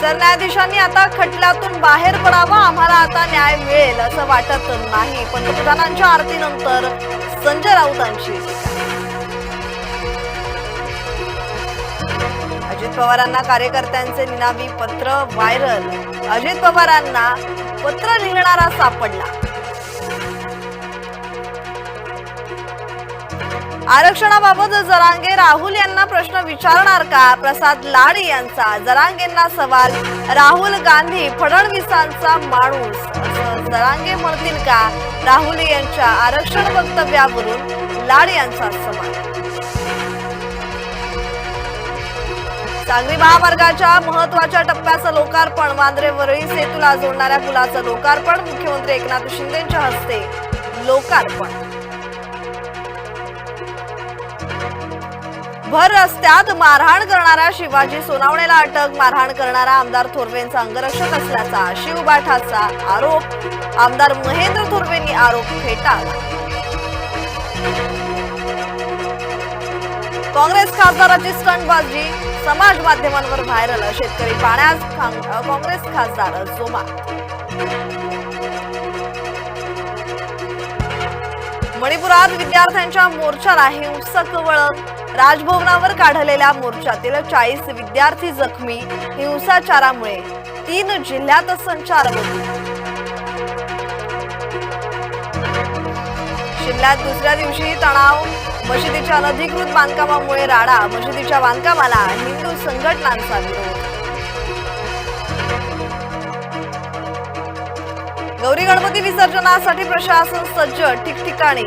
सरन्यायाधीशांनी आता खटल्यातून बाहेर पडावं आम्हाला आता न्याय मिळेल असं वाटत नाही. पंतप्रधानांच्या आरतीनंतर संजय राऊतांची. अजित पवारांना कार्यकर्त्यांचे निनावी पत्र व्हायरल. अजित पवारांना पत्र लिहिणारा सापडला. आरक्षणाबाबत जरांगे राहुल यांना प्रश्न विचारणार का? प्रसाद लाड यांचा. जरांगेंना सवाल राहुल गांधी फडणवीसांचा माणूस. जरांगे म्हणतील का? राहुल यांच्या आरक्षण वक्तव्यावरून लाड यांचा सवाल. सांगली महामार्गाच्या महत्त्वाच्या टप्प्याचं लोकार्पण. वांद्रे वरळी सेतूला जोडणाऱ्या पुलाचं लोकार्पण. मुख्यमंत्री एकनाथ शिंदेच्या हस्ते लोकार्पण. भर रस्त्यात मारहाण करणाऱ्या शिवाजी सोनावणेला अटक मारहाण करणारा आमदार थोरवेंचा अंगरक्षक असल्याचा शिवबाठाचा आरोप. आमदार महेंद्र थोरवेंनी आरोप फेटाळला. काँग्रेस खासदाराची स्टंटबाजी समाज माध्यमांवर व्हायरल शेतकरी पाण्यास काँग्रेस खासदार जोमा मणिपुरात विद्यार्थ्यांच्या मोर्चाला हिंसक वळण. राजभवनावर काढलेल्या मोर्चातील चाळीस विद्यार्थी जखमी हिंसाचारामुळे तीन जिल्ह्यात संचारबंदी शिमल्यात दुसऱ्या दिवशी तणाव मशिदीच्या अनधिकृत बांधकामामुळे राडा मशिदीच्या बांधकामाला हिंदू संघटनांचा विरोध. गौरी गणपती विसर्जनासाठी प्रशासन सज्ज ठिकठिकाणी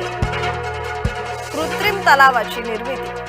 कृत्रिम तलावाची निर्मिती.